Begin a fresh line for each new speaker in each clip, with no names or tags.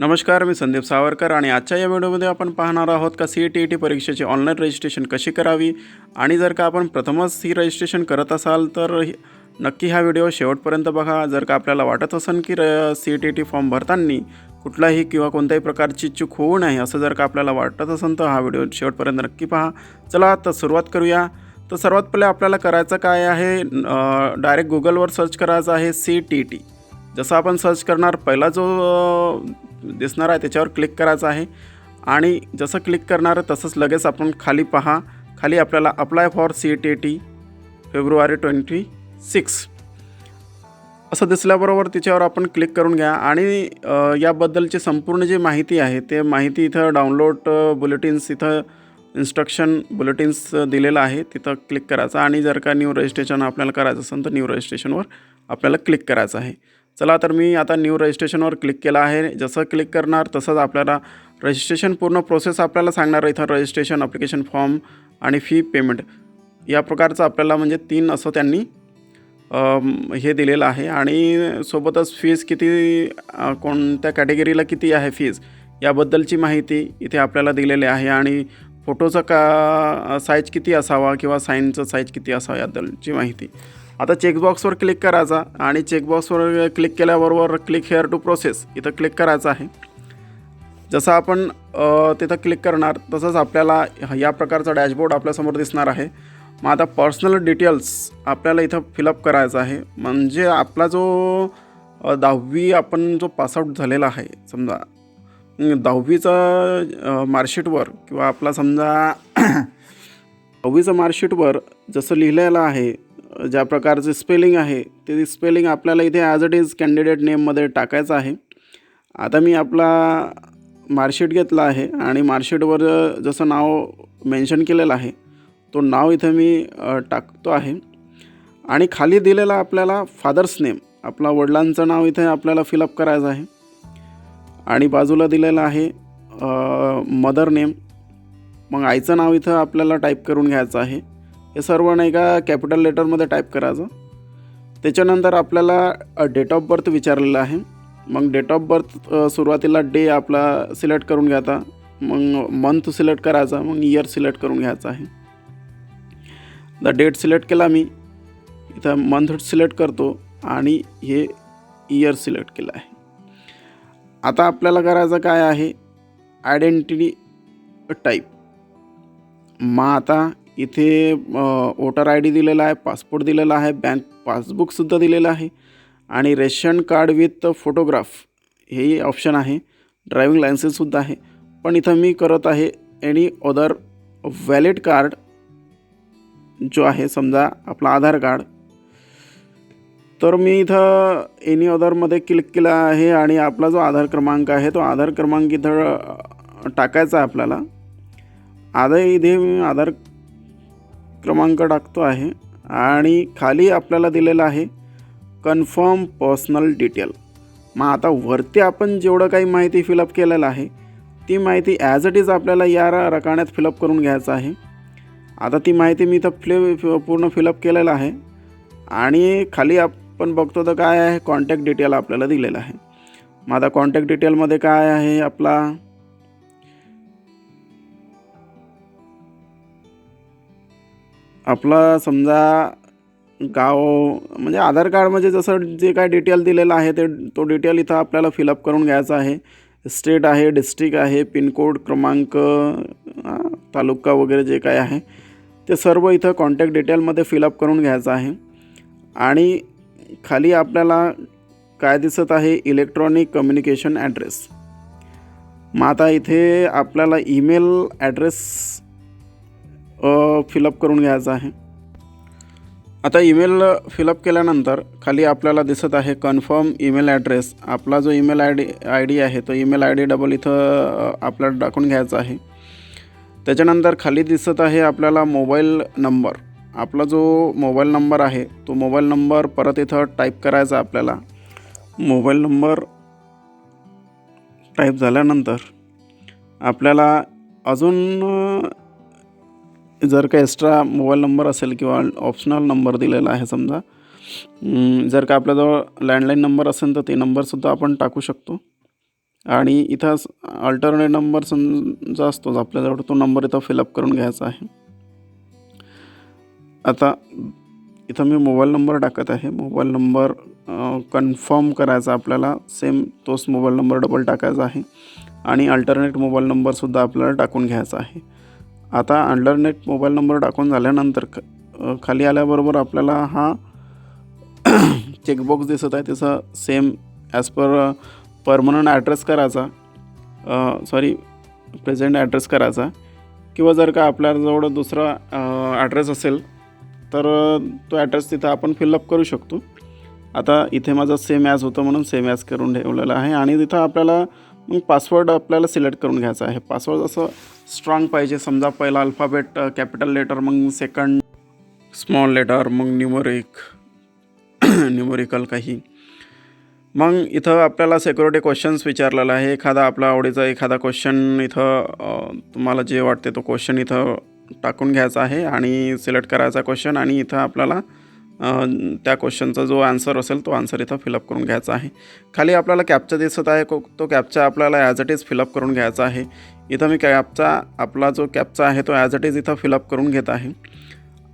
नमस्कार मी संदीप सावरकर आणि आजच्या या व्हिडिओमध्ये आपण पाहणार आहोत का सी टी ई टी परीक्षेची ऑनलाईन रजिस्ट्रेशन कशी करावी? आणि जर का आपण प्रथमच ही रजिस्ट्रेशन करत असाल तर नक्की हा व्हिडिओ शेवटपर्यंत बघा. जर का आपल्याला वाटत असेल की र C T E T form भरताना कुठलाही किंवा कोणत्याही प्रकारची चूक होऊ नये असं जर का आपल्याला वाटत असेल तर हा व्हिडिओ शेवटपर्यंत नक्की पहा. चला तर सुरुवात करूया. तर सर्वात पहिले आपल्याला करायचं काय आहे? डायरेक्ट गुगलवर सर्च करायचं आहे सी टी टी. जसं आपण सर्च करणार पहिला जो दिसणार आहे त्याच्यावर क्लिक करायचं आहे. आणि जसं क्लिक करणार तसंच लगेच आपण खाली पहा. खाली आपल्याला apply for C T T February twenty six असं दिसल्याबरोबर तिच्यावर आपण क्लिक करून घ्या. आणि याबद्दलची संपूर्ण जी माहिती आहे ते माहिती इथं डाउनलोड बुलेटिन्स इथं इन्स्ट्रक्शन बुलेटिन्स दिलेलं आहे. तिथं क्लिक करायचं. आणि जर का न्यू रजिस्ट्रेशन आपल्याला करायचं असेल तर न्यू रजिस्ट्रेशनवर आपल्याला क्लिक करायचं आहे. चला तर मी आता न्यू रजिस्ट्रेशनवर क्लिक केलं आहे. जसं क्लिक करणार तसंच आपल्याला रजिस्ट्रेशन पूर्ण प्रोसेस आपल्याला सांगणार इथं रजिस्ट्रेशन अप्लिकेशन फॉर्म आणि फी पेमेंट या प्रकारचं आपल्याला म्हणजे तीन असं त्यांनी हे दिलेलं आहे. आणि सोबतच फीज किती कोणत्या कॅटेगरीला किती आहे फीज याबद्दलची माहिती इथे आपल्याला दिलेली आहे. आणि फोटोचा का साईज किती असावा किंवा साईनचं साईज किती असावा याबद्दलची माहिती. आता चेकबॉक्सवर क्लिक करायचा आणि चेकबॉक्सवर क्लिक केल्याबरोबर क्लिक हेअर टू प्रोसेस इथं क्लिक करायचं आहे. जसं आपण तिथं क्लिक करणार तसंच आपल्याला या प्रकारचा डॅशबोर्ड आपल्यासमोर दिसणार आहे. मग आता पर्सनल डिटेल्स आपल्याला इथं फिलअप करायचं आहे. म्हणजे आपला जो दहावी आपण जो पासआउट झालेला आहे समजा दहावीचं मार्कशीटवर किंवा आपला समजा दहावीचं मार्कशीटवर जसं लिहिलेलं आहे ज्या प्रकारचे स्पेलिंग आहे ते स्पेलिंग आपल्याला इथे ॲज इट इज कॅन्डिडेट नेममध्ये टाकायचं आहे. आता मी आपला मार्कशीट घेतला आहे आणि मार्कशीटवर जसं नाव मेन्शन केलेलं आहे तो नाव इथे मी टाकतो आहे. आणि खाली दिलेला आपल्याला फादर्स नेम आपला वडिलांचं नाव इथे आपल्याला फिलअप करायचं आहे. आणि बाजूला दिलेलं आहे मदर नेम मग आईचं नाव इथं आपल्याला टाईप करून घ्यायचं आहे. हे सर्व नाही का कॅपिटल लेटरमध्ये टाईप करायचं त्याच्यानंतर आपल्याला डेट ऑफ बर्थ विचारलेलं आहे. मग डेट ऑफ बर्थ सुरुवातीला डे आपला सिलेक्ट करून घ्यायचा. मग मंथ सिलेक्ट करायचा. मग इयर सिलेक्ट करून घ्यायचा आहे. द डेट सिलेक्ट केला मी. इथं मंथ सिलेक्ट करतो आणि हे इयर सिलेक्ट केलं आहे. आता आपल्याला करायचं काय आहे? आयडेंटिटी टाईप मग आता इथे वोटर आय डी दिलेला आहे पासपोर्ट दिलेला आहे बँक पासबुकसुद्धा दिलेलं आहे आणि रेशन कार्ड विथ फोटोग्राफ हेही ऑप्शन आहे ड्रायविंग लायसन्ससुद्धा आहे. पण इथं मी करत आहे एनी अदर वॅलिड कार्ड जो आहे समजा आपला आधार कार्ड. तर मी इथं एनी अदरमध्ये क्लिक केला आहे आणि आपला जो आधार क्रमांक आहे तो आधार क्रमांक इथं टाकायचा आहे आपल्याला. आता इथे मी आधार क्रमांक टाकतो आहे. आणि खाली आपल्याला दिलेलं आहे कन्फर्म पर्सनल डिटेल. मग आता वरती आपण जेवढं काही माहिती फिलअप केलेलं आहे ती माहिती ॲज इट इज आपल्याला या रकाण्यात फिलअप करून घ्यायचं आहे. आता ती माहिती मी इथं फ्ले पूर्ण फिलअप केलेलं आहे. आणि खाली आपण बघतो तर काय आहे कॉन्टॅक्ट डिटेल आपल्याला दिलेलं आहे. मग आता कॉन्टॅक्ट डिटेलमध्ये काय आहे आपला? आपला समजा गाव म्हणजे आधार कार्डमध्ये जसं जे काय डिटेल दिलेलं आहे ते तो डिटेल इथं आपल्याला फिलअप करून घ्यायचा आहे. स्टेट आहे डिस्ट्रिक्ट आहे पिनकोड क्रमांक तालुका वगैरे जे काय आहे ते सर्व इथं कॉन्टॅक्ट डिटेलमध्ये फिलअप करून घ्यायचं आहे. आणि खाली आपल्याला काय दिसत आहे? इलेक्ट्रॉनिक कम्युनिकेशन ॲड्रेस मग आता इथे आपल्याला ईमेल ॲड्रेस फिलअप करून घ्यायचा आहे. आता ईमेल फिलअप केल्यानंतर खाली आपल्याला दिसत आहे कन्फर्म ईमेल ॲड्रेस आपला जो email I D I D आहे तो ईमेल आय डी डबल इथं आपल्याला टाकून घ्यायचा आहे. त्याच्यानंतर खाली दिसत आहे आपल्याला मोबाईल नंबर आपला जो मोबाईल नंबर आहे तो मोबाईल नंबर परत इथं टाईप करायचा आपल्याला. मोबाईल नंबर टाईप झाल्यानंतर आपल्याला अजून जर का एक्स्ट्रा मोबाईल नंबर असेल किंवा ऑप्शनल नंबर दिलेला आहे समजा जर का आपल्याजवळ लँडलाईन नंबर असेल तर ते नंबरसुद्धा आपण टाकू शकतो. आणि इथं अल्टरनेट नंबर समजा असतोच आपल्याजवळ तो नंबर इथं फिलअप करून घ्यायचा आहे. आता इथं मी मोबाईल नंबर टाकत आहे. मोबाईल नंबर कन्फर्म करायचा आपल्याला सेम तोच मोबाईल नंबर डबल टाकायचा आहे. आणि अल्टरनेट मोबाईल नंबरसुद्धा आपल्याला टाकून घ्यायचा आहे. आता अंडरनेट मोबाईल नंबर टाकून झाल्यानंतर ख खाली आल्याबरोबर आपल्याला हा चेकबॉक्स दिसत आहे. त्याचा same as per permanent address करायचा. सॉरी प्रेझेंट ॲड्रेस करायचा. किंवा जर का आपल्याजवळ दुसरा ॲड्रेस असेल तर तो ॲड्रेस तिथं आपण फिलअप करू शकतो. आता इथे माझं सेम ॲज होतं म्हणून सेम ॲज करून ठेवलेलं आहे. आणि तिथं आपल्याला मग पासवर्ड आपल्याला सिलेक्ट करून घ्यायचा आहे. पासवर्ड असं स्ट्रॉंग पाहिजे समजा पहिला अल्फाबेट कॅपिटल लेटर मग सेकंड स्मॉल लेटर मग न्युमरिक न्युमरिकल काही. मग इथं आपल्याला सिक्युरिटी क्वेश्चन्स विचारलेला आहे. एखादा आपला आवडीचा एखादा क्वेश्चन इथं तुम्हाला जे वाटते तो क्वेश्चन इथं टाकून घ्यायचा आहे आणि सिलेक्ट करायचा क्वेश्चन आणि इथं आपल्याला त्या क्वेश्चनचा जो आन्सर असेल तो आन्सर इथं फिलअप करून घ्यायचा आहे. खाली आपल्याला कॅप्चा दिसत आहे को- तो कॅपचा आपल्याला ॲज इट इज फिलअप करून घ्यायचा आहे. इथं मी कॅपचा आपला जो कॅपचा आहे तो ॲज इट इज इथं फिलअप करून घेत आहे.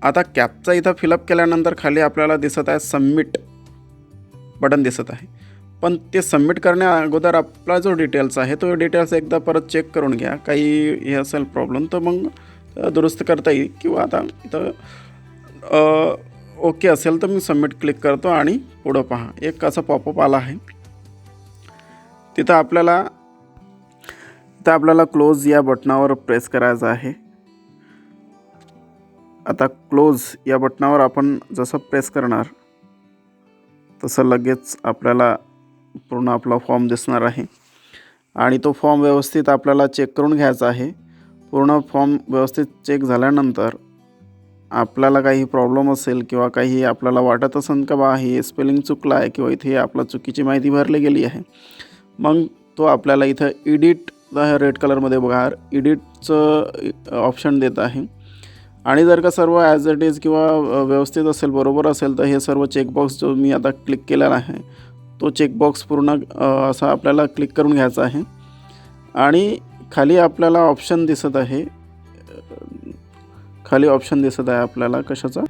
आता कॅपचा इथं फिलअप केल्यानंतर खाली आपल्याला दिसत आहे सबमिट बटन दिसत आहे. पण ते सबमिट करण्या अगोदर आपला जो डिटेल्स आहे तो डिटेल्स एकदा परत चेक करून घ्या. काही हे असेल प्रॉब्लेम तर मग दुरुस्त करता येईल. किंवा आता इथं ओके असेल तर मी सबमिट क्लिक करतो आणि पुढं पहा. एक असा पॉपअप आला आहे. तिथं आपल्याला तिथं आपल्याला क्लोज या बटनावर प्रेस करायचं आहे. आता क्लोज या बटनावर आपण जसं प्रेस करणार तसं लगेच आपल्याला पूर्ण आपला फॉर्म दिसणार आहे. आणि तो फॉर्म व्यवस्थित आपल्याला चेक करून घ्यायचा आहे. पूर्ण फॉर्म व्यवस्थित चेक झाल्यानंतर आपल्याला काही प्रॉब्लेम असेल किंवा काही आपल्याला वाटत असेल का बा हे स्पेलिंग चुकलं आहे किंवा इथे आपला चुकीची माहिती भरली गेली आहे. मग तो आपल्याला इथं इडिट रेड कलरमध्ये बघा इडिटचं ऑप्शन देत आहे. आणि जर का सर्व ॲज इट इज किंवा व्यवस्थित असेल बरोबर असेल तर हे सर्व चेकबॉक्स जो मी आता क्लिक केलेला आहे तो चेकबॉक्स पूर्ण असा आपल्याला क्लिक करून घ्यायचा आहे. आणि खाली आपल्याला ऑप्शन दिसत आहे खाली ऑप्शन दिसत आहे आपल्याला कशाचा?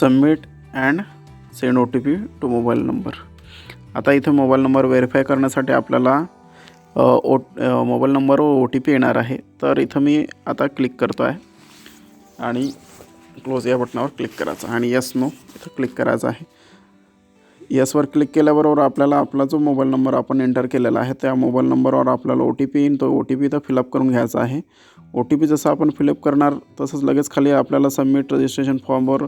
Submit and send O T P to mobile number आता इथं मोबाईल नंबर व्हेरीफाय करण्यासाठी आपल्याला ओ मोबाईल नंबरवर ओ टी पी येणार आहे. तर इथं मी आता क्लिक करतो आहे आणि क्लोज या बटनावर क्लिक करायचं. आणि यस नो इथं क्लिक करायचं आहे. यसवर क्लिक केल्याबरोबर आपल्याला आपला जो मोबाईल नंबर आपण एंटर केलेला आहे त्या मोबाईल नंबरवर आपल्याला ओ टी पी येईन. तो ओ टी पी इथं फिलअप करून घ्यायचा आहे. ओ टी पी जसं आपण फिलअप करणार तसंच लगेच खाली आपल्याला सबमिट रजिस्ट्रेशन फॉर्मवर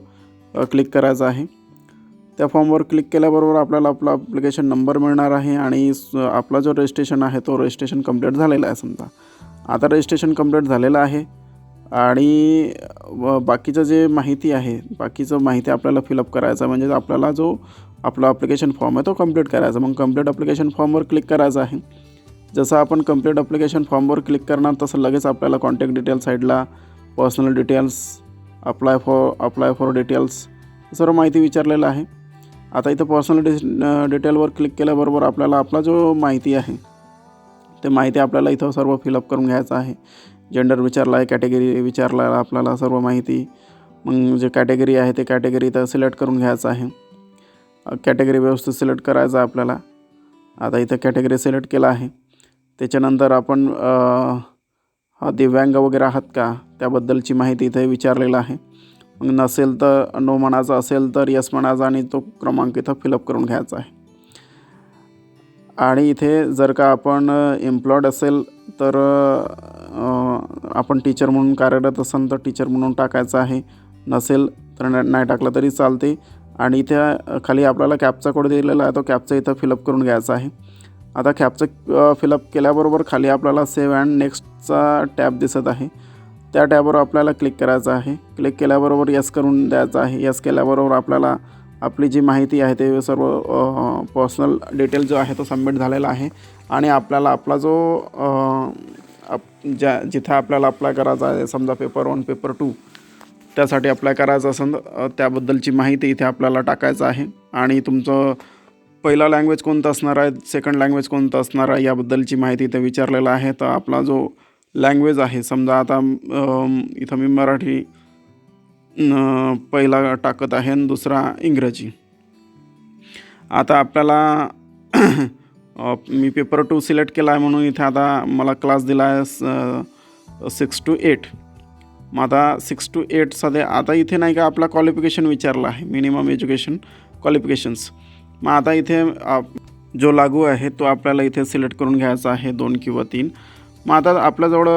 क्लिक करायचं आहे. त्या फॉर्मवर क्लिक केल्याबरोबर आपल्याला आपला ॲप्लिकेशन नंबर मिळणार आहे आणि स- आपला जो रजिस्ट्रेशन आहे तो रजिस्ट्रेशन कंप्लीट झालेला आहे समजा. आता रजिस्ट्रेशन कंप्लीट झालेलं आहे आणि व बाकीचं जे माहिती आहे बाकीचं माहिती आपल्याला फिलअप करायचं म्हणजे आपल्याला जो आपला ॲप्लिकेशन फॉर्म आहे तो कंप्लीट करायचा मग कंप्लीट ॲप्लिकेशन फॉर्मवर क्लिक करायचं आहे. जसं आपण कंप्लीट ॲप्लिकेशन फॉर्मवर क्लिक करणार तसं लगेच आपल्याला कॉन्टॅक्ट डिटेल्स साईडला personal details apply for apply for details सर्व माहिती विचारलेलं आहे. आता इथं पर्सनल डि डिटेलवर क्लिक केल्याबरोबर आपल्याला आपला जो माहिती आहे ते माहिती आपल्याला इथं सर्व फिलअप करून घ्यायचं आहे. जेंडर विचारला आहे कॅटेगरी विचारला आपल्याला सर्व माहिती. मग जे कॅटेगरी आहे ते कॅटेगरी इथं सिलेक्ट करून घ्यायचं आहे. कॅटेगरी व्यवस्थित सिलेक्ट करायचं आहे आपल्याला. आता इथं कॅटेगरी सिलेक्ट केला आहे. त्याच्यानंतर आपण हा दिव्यांग वगैरे आहात का? त्याबद्दलची माहिती इथे विचारलेलं आहे. मग नसेल तर नो म्हणायचा असेल तर यस म्हणायचा आणि तो क्रमांक इथं फिलअप करून घ्यायचा आहे. आणि इथे जर का आपण एम्प्लॉयड असेल तर आपण टीचर म्हणून कार्यरत असेल तर टीचर म्हणून टाकायचं आहे. नसेल तर नाही टाकलं तरी चालते. आणि इथे खाली आपल्याला कॅपचा कोड दिलेला आहे तो कॅपचा इथं फिलअप करून घ्यायचा आहे. आता कॅपचं फिलअप केल्याबरोबर खाली आपल्याला सेव्ह अँड नेक्स्टचा टॅब दिसत आहे. त्या टॅबवर आपल्याला क्लिक करायचं आहे. क्लिक केल्याबरोबर यस करून द्यायचं आहे. यस केल्याबरोबर आपल्याला आपली जी माहिती आहे ते सर्व पर्सनल डिटेल जो आहे तो सबमिट झालेला आहे. आणि आपल्याला आपला जो आप ज्या जिथं आपल्याला अप्लाय करायचा आहे समजा पेपर वन पेपर टू त्यासाठी अप्लाय करायचं असेल त्याबद्दलची माहिती इथे आपल्याला टाकायचं आहे. आणि तुमचं पहिला लँग्वेज कोणता असणार आहे? सेकंड लँग्वेज कोणतं असणार आहे? याबद्दलची माहिती इथं विचारलेलं आहे. तर आपला जो लँग्वेज आहे समजा आता इथं मी मराठी न, पहिला टाकत आहे आणि दुसरा इंग्रजी. आता आपल्याला मी पेपर टू सिलेक्ट केला आहे म्हणून इथे आता मला क्लास दिला आहे सिक्स टू एट मग आता सिक्स टू एट सध्या आता इथे नाही का आपला क्वालिफिकेशन विचारलं आहे मिनिमम एज्युकेशन क्वालिफिकेशन्स मग आता इथे आप- जो लागू आहे तो आपल्याला इथे सिलेक्ट करून घ्यायचा आहे दोन किंवा तीन. मग आता आपल्याजवळ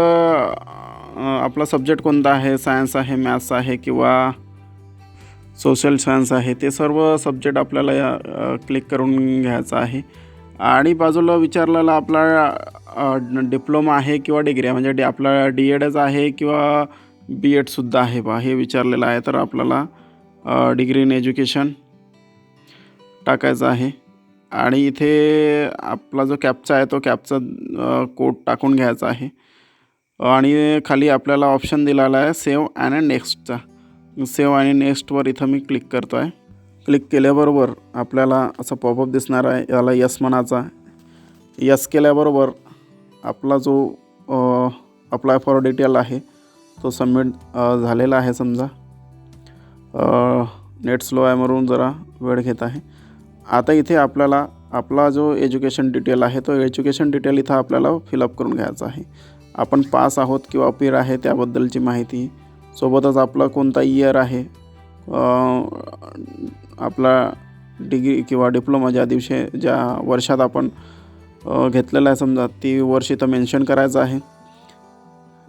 आपला सब्जेक्ट कोणता आहे? सायन्स आहे मॅथ्स आहे किंवा सोशल सायन्स आहे. ते सर्व सब्जेक्ट आपल्याला क्लिक करून घ्यायचं आहे. आणि बाजूला विचारलेला आपला डिप्लोमा आहे किंवा डिग्री आहे? म्हणजे डी आपला डी एडच आहे किंवा बी एडसुद्धा आहे बा हे विचारलेलं आहे. तर आपल्याला डिग्री इन एज्युकेशन. टाकायचा आहे. आणि इथे आपला जो कॅपचा आहे तो कॅपचा कोड टाकून घ्यायचा आहे. आणि खाली आपल्याला ऑप्शन दिलेला आहे सेव्ह अँड नेक्स्टचा. सेव्ह आणि नेक्स्टवर इथं मी क्लिक करतो आहे क्लिक केल्याबरोबर आपल्याला असं पॉपअप दिसणार आहे याला यस म्हणायचा यस केल्याबरोबर आपला जो अप्लाय फॉर डिटेल आहे तो सबमिट झालेला आहे समजा. नेट स्लो आहे म्हणून जरा वेळ घेत आहे. आता इथे आपल्याला आपला जो एज्युकेशन डिटेल आहे तो एज्युकेशन डिटेल इथं आपल्याला फिलअप करून घ्यायचा आहे. आपण पास आहोत किंवा अपीर आहे त्याबद्दलची माहिती. सोबतच आपला कोणता इयर आहे आपला डिग्री किंवा डिप्लोमा ज्या दिवशी ज्या वर्षात आपण घेतलेला आहे समजा ती वर्ष इथं मेन्शन करायचं आहे.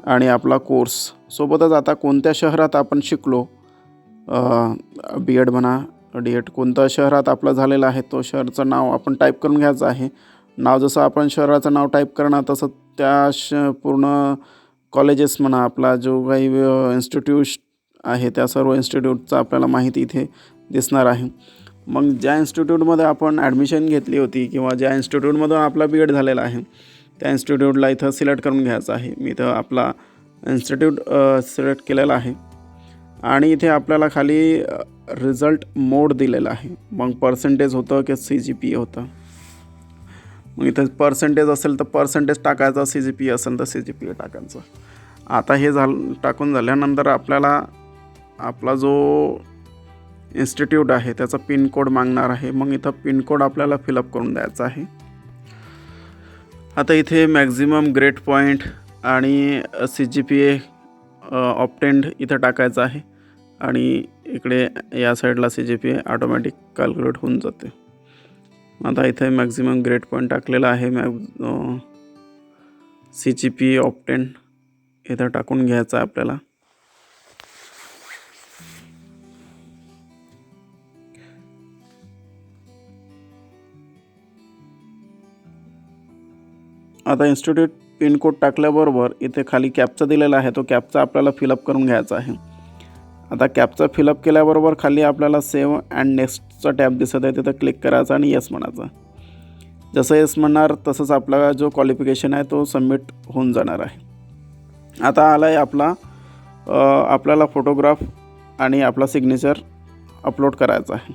आणि आपला कोर्स सोबतच आता कोणत्या शहरात आपण शिकलो बी एड म्हणा डेट कोणत्या शहरात आपला झालेला आहे तो शहराचं नाव आपण टाईप करून घ्यायचं आहे. नाव जसं आपण शहराचं नाव टाईप करणार तसं त्या श पूर्ण कॉलेजेस म्हणा आपला जो काही इन्स्टिट्यूट आहे त्या सर्व इन्स्टिट्यूटचा आपल्याला माहिती इथे दिसणार आहे. मग ज्या इन्स्टिट्यूटमध्ये आपण ॲडमिशन घेतली होती किंवा ज्या इन्स्टिट्यूटमधून आपला बी एड झालेला आहे त्या इन्स्टिट्यूटला इथं सिलेक्ट करून घ्यायचं आहे. मी इथं आपला इन्स्टिट्यूट सिलेक्ट केलेला आहे. आणि इथे आपल्याला खाली रिझल्ट मोड दिलेला आहे. मग पर्सेंटेज होतं की सी जी पी होतं. मग इथं पर्सेंटेज असेल तर पर्सेंटेज टाकायचं सी जी पी असेल तर सी जी पी टाकायचं. आता हे झालं टाकून झाल्यानंतर आपल्याला आपला जो इन्स्टिट्यूट आहे त्याचा पिनकोड मागणार आहे. मग इथं पिनकोड आपल्याला फिलअप करून द्यायचा आहे. आता इथे मॅक्झिमम ग्रेट पॉईंट आणि C G P A obtained इथं टाकायचं आहे. आणि इकडे या साईडला C G P A automatic calculate होऊन जाते. आता इथे मॅक्झिमम ग्रेड पॉईंट टाकलेला आहे. मॅग सी जी पी ऑप्टेन इथं टाकून घ्यायचं आहे आपल्याला. आता इन्स्टिट्यूट पिनकोड टाकल्याबरोबर इथे खाली कॅपचा दिलेला आहे. तो कॅपचा आपल्याला फिलअप करून घ्यायचा आहे. आता कॅपचा फिलअप केल्याबरोबर खाली आपल्याला सेव्ह अँड नेक्स्टचा टॅब दिसत आहे. तिथं क्लिक करायचा आणि येस म्हणायचं. जसं येस म्हणणार तसंच आपला जो क्वालिफिकेशन आहे तो सबमिट होऊन जाणार आहे. आता आला आहे आपला आपल्याला फोटोग्राफ आणि आपला सिग्नेचर अपलोड करायचा आहे.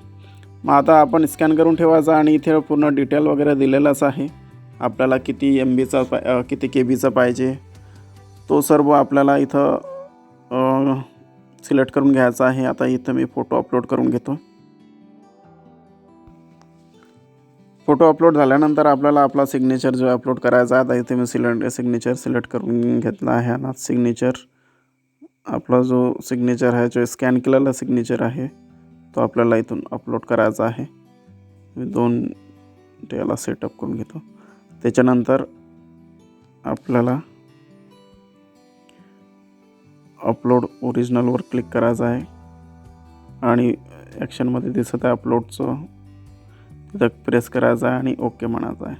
मग आता आपण स्कॅन करून ठेवायचा आणि इथे पूर्ण डिटेल वगैरे दिलेलाच आहे. आपल्याला किती एम बीचा पा किती के बीचा पाहिजे. तो सर्व आपल्याला इथं सिलेक्ट करून घ्यायचा आहे. आता इथं मी फोटो अपलोड करून घेतो. फोटो अपलोड झाल्यानंतर आपल्याला आपला सिग्नेचर जो अपलोड करायचा आहे आता इथे मी सिलेक्ट सिग्नेचर सिलेक्ट करून घेतला आहे. आणि सिग्नेचर आपला जो सिग्नेचर आहे जो स्कॅन केलेला सिग्नेचर आहे तो आपल्याला इथून अपलोड करायचा आहे. मी दोन त्याला सेटअप करून घेतो. त्याच्यानंतर आपल्याला अपलोड ओरिजिनलवर क्लिक करायचं आहे. आणि ॲक्शनमध्ये दिसत आहे अपलोडचं. तिथं प्रेस करायचा आहे आणि ओके म्हणायचं आहे.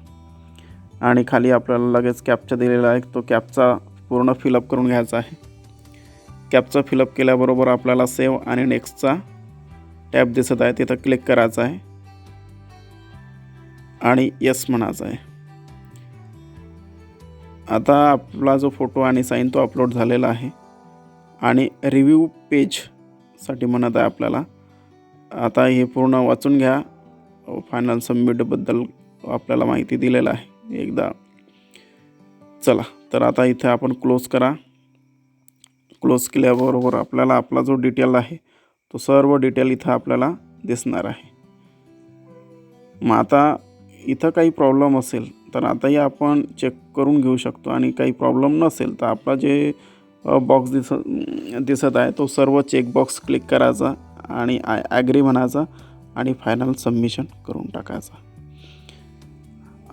आणि खाली आपल्याला लगेच कॅपचा दिलेला आहे. तो कॅपचा पूर्ण फिलअप करून घ्यायचा आहे. कॅपचा फिलअप केल्याबरोबर आपल्याला सेव्ह आणि नेक्स्टचा टॅब दिसत आहे. तिथं क्लिक करायचं आहे. आणि यस म्हणायचं आहे. आता आपला जो फोटो आणि साईन तो अपलोड झालेला आहे. आणि रिव्ह्यू पेजसाठी म्हणत आहे आपल्याला. आता हे पूर्ण वाचून घ्या. फायनल सबमिटबद्दल आपल्याला माहिती दिलेलं आहे. एकदा चला तर आता इथे आपण क्लोज करा. क्लोज केल्याबरोबर आपल्याला आपला जो डिटेल आहे तो सर्व डिटेल इथं आपल्याला दिसणार आहे. मग आता इथं काही प्रॉब्लेम असेल तर आताही आपण चेक करून घेऊ शकतो. आणि काही प्रॉब्लेम नसेल तर आपला जे बॉक्स दिस दिसत आहे. तो सर्व चेकबॉक्स क्लिक करायचा आणि आय ॲग्री म्हणायचा आणि फायनल सबमिशन करून टाकायचा.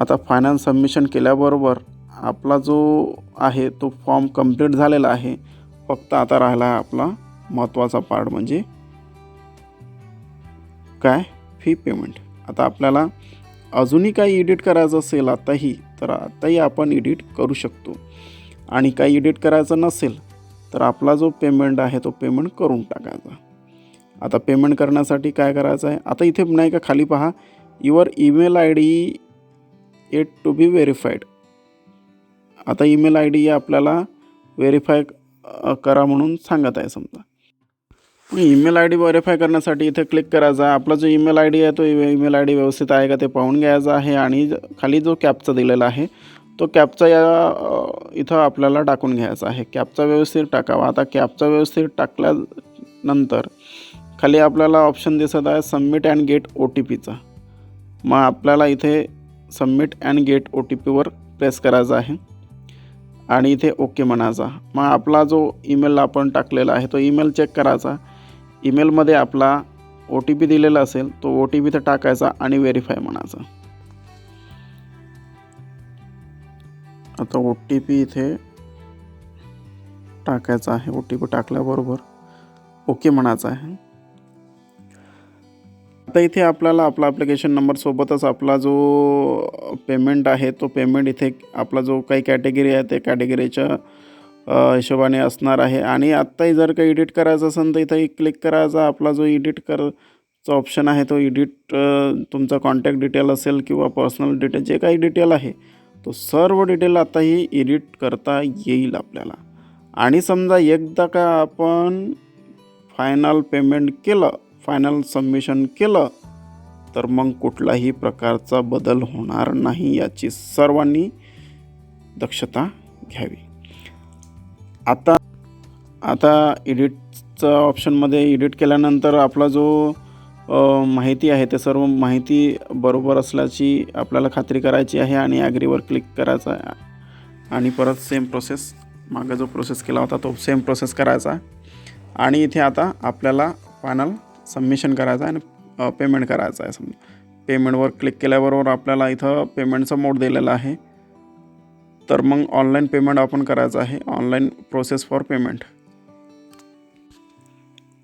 आता फायनल सबमिशन केल्याबरोबर आपला जो आहे तो फॉर्म कंप्लीट झालेला आहे. फक्त आता राहिला आहे आपला महत्त्वाचा पार्ट म्हणजे काय? फी पेमेंट आता आपल्याला अजूनही काही एडिट करायचं असेल आताही तर आताही आपण एडिट करू शकतो. आणि काही एडिट करायचं नसेल तर आपला जो पेमेंट आहे तो पेमेंट करून टाकायचा. आता पेमेंट करण्यासाठी काय करायचं आहे? आता इथे नाही का खाली पहा your email I D at to be verified आता ईमेल आय डी आपल्याला व्हेरीफाय करा म्हणून सांगत आहे समजा. ईमेल आय डी व्हेरीफाय करण्यासाठी इथे क्लिक करायचा. आहे आपला जो ईमेल आय डी आहे तो ईमेल आय डी व्यवस्थित आहे का ते पाहून घ्यायचा आहे आणि खाली जो कॅपचा दिलेला आहे तो कॅपचा या इथं आपल्याला टाकून घ्यायचा आहे. कॅपचा व्यवस्थित टाकावा. आता कॅपचा व्यवस्थित टाकल्यानंतर खाली आपल्याला ऑप्शन दिसत आहे submit and get O T पीचा. मग आपल्याला इथे submit and get O T पीवर प्रेस करायचा आहे. आणि इथे ओके म्हणायचा मग आपला जो ईमेल आपण टाकलेला आहे तो ईमेल चेक करायचा. ईमेलमध्ये आपला ओ टी पी दिलेला असेल तो ओ टी पी तर टाकायचा आणि व्हेरीफाय म्हणायचा. आता ओ टी पी इथे टाकायचा आहे. ओ टी पी टाकल्याबरोबर ओके म्हणायचं आहे. आता इथे आपल्याला आपला ॲप्लिकेशन नंबरसोबतच आपला जो पेमेंट आहे तो पेमेंट इथे आपला जो काही कॅटेगरी आहे ते कॅटेगरीच्या हिशोबाने असणार आहे. आणि आत्ताही जर काही एडिट करायचं असेल तर इथे क्लिक करायचा. आपला जो एडिट करचा ऑप्शन आहे तो एडिट तुमचा कॉन्टॅक्ट डिटेल असेल किंवा पर्सनल डिटेल जे काही डिटेल आहे तो सर्व डिटेल आताही एडिट करता येईल आपल्याला. आणि समजा एकदा का आपण फायनल पेमेंट केलं फायनल सबमिशन केलं तर मग कुठलाही प्रकारचा बदल होणार नाही याची सर्वांनी दक्षता घ्यावी. आता आता एडिटचं ऑप्शनमध्ये एडिट केल्यानंतर आपला जो माहिती आहे. ते सर्व माहिती बरोबर असल्याची आपल्याला खात्री करायची आहे आणि ॲग्रीवर क्लिक करायचा आहे. आणि परत सेम प्रोसेस मागं जो प्रोसेस केला होता तो सेम प्रोसेस करायचा आणि इथे आता आपल्याला फायनल सबमिशन करायचं आहे आणि पेमेंट करायचं आहे. समजा पेमेंटवर क्लिक केल्याबरोबर आपल्याला इथं पेमेंटचा मोड दिलेला आहे. तर मग ऑनलाईन पेमेंट आपण करायचं आहे. Online process for payment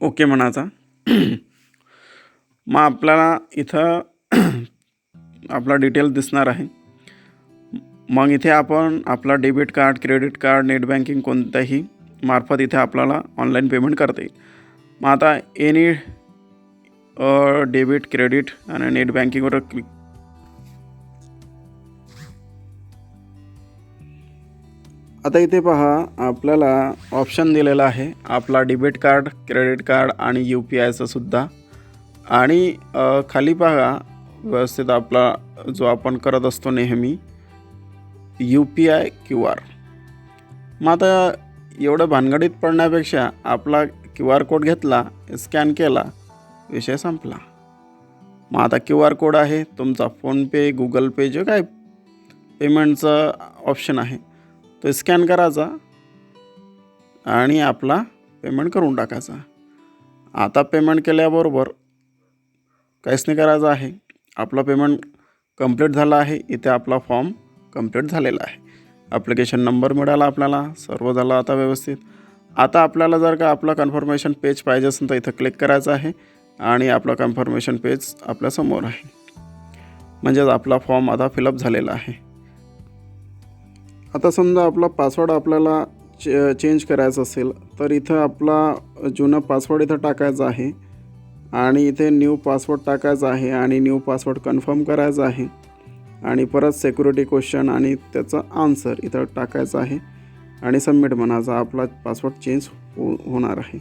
okay म्हणायचा. मग आपल्याला इथं आपला डिटेल दिसणार आहे. मग इथे आपण आपला debit card credit card net banking कोणत्याही मार्फत इथे आपल्याला ऑनलाईन पेमेंट करता येईल. मग आता एनी डेबिट क्रेडिट आणि नेट बँकिंगवर क्लिक आता इथे पहा आपल्याला ऑप्शन दिलेला आहे. आपला डेबिट कार्ड क्रेडिट कार्ड आणि यू पी आयचं सुद्धा आणि खाली पहा व्यवस्थित आपला जो आपण करत असतो नेहमी U P I Q R. मग आता एवढं भानगडीत पडण्यापेक्षा आपला क्यू आर कोड घेतला स्कॅन केला विषय संपला. मग आता क्यू आर कोड आहे तुमचा फोनपे गुगल पे जे काय पेमेंटचं ऑप्शन आहे तो स्कॅन करायचा आणि आपला पेमेंट करून टाकायचा. आता पेमेंट केल्याबरोबर काहीच नाही करायचं आहे. आपला पेमेंट कंप्लीट झाला आहे. इथे आपला फॉर्म कंप्लीट झालेला आहे. ॲप्लिकेशन नंबर मिळाला आपल्याला. सर्व झालं आता व्यवस्थित. आता आपल्याला जर का आपला कन्फर्मेशन पेज पाहिजे असेल तर इथं क्लिक करायचं आहे. आणि आपला कन्फर्मेशन पेज आपल्यासमोर आहे. म्हणजेच आपला फॉर्म आता फिलअप झालेला आहे. आता समजा आपला पासवर्ड आपल्याला चे चेंज करायचा असेल तर इथं आपला जुना पासवर्ड इथं टाकायचा आहे. आणि इथे न्यू पासवर्ड टाकायचा आहे आणि न्यू पासवर्ड कन्फर्म करायचा आहे. आणि परत सेक्युरिटी क्वेश्चन आणि त्याचं आन्सर इथं टाकायचं आहे. आणि सबमिट म्हणायचा आपला पासवर्ड चेंज हो होणार आहे.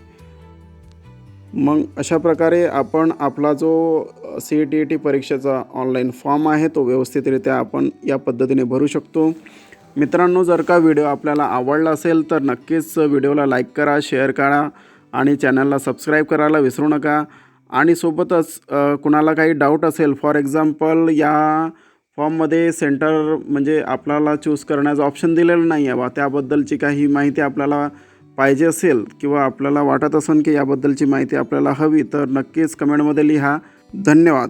मग अशा प्रकारे आपण आपला जो C E T E T परीक्षेचा ऑनलाईन फॉर्म आहे तो व्यवस्थितरित्या आपण या पद्धतीने भरू शकतो. मित्रांनो जर का व्हिडिओ आपल्याला आवडला असेल तर नक्कीच व्हिडिओला लाईक करा शेअर करा आणि चॅनलला सबस्क्राईब करायला विसरू नका. आणि सोबतच कुणाला काही डाऊट असेल फॉर एक्झाम्पल या फॉर्ममध्ये सेंटर म्हणजे आपल्याला चूज करण्याचं ऑप्शन दिलेलं नाही आहे बा त्याबद्दलची काही माहिती आपल्याला पाहिजे असेल किंवा आपल्याला वाटत असेल की याबद्दलची माहिती आपल्याला हवी तर नक्कीच कमेंटमध्ये लिहा. धन्यवाद.